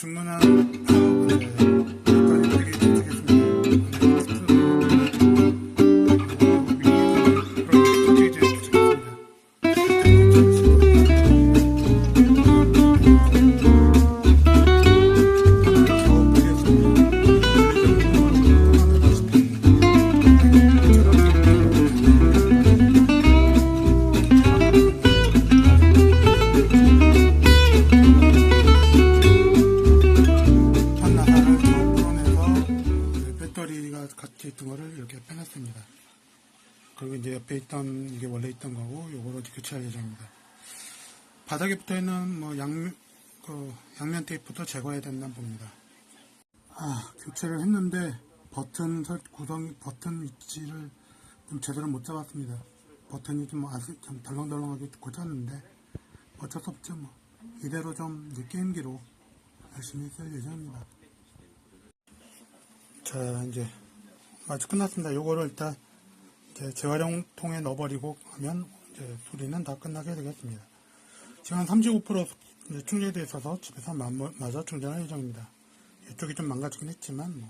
주문한 배터리가 같이 있던 거를 이렇게 빼놨습니다. 그리고 이제 옆에 있던 이게 원래 있던 거고 요거로 교체할 예정입니다. 바닥에 붙어 있는 뭐 양, 그 양면 테이프도 제거해야 된다 봅니다. 아, 교체를 했는데 버튼 설 구성 버튼 위치를 좀 제대로 못 잡았습니다. 버튼이 좀, 아직 좀 덜렁덜렁하게 꽂았는데 어쩔 수 없죠 뭐. 이대로 좀 이제 게임기로 열심히 쓸 예정입니다. 자, 이제 아주 끝났습니다. 요거를 일단 재활용통에 넣어버리고 하면 이제 소리는 다 끝나게 되겠습니다. 지금 한 35% 이제 충전되어 있어서 집에서 마- 마저 충전할 예정입니다. 이쪽이 좀 망가지긴 했지만 뭐.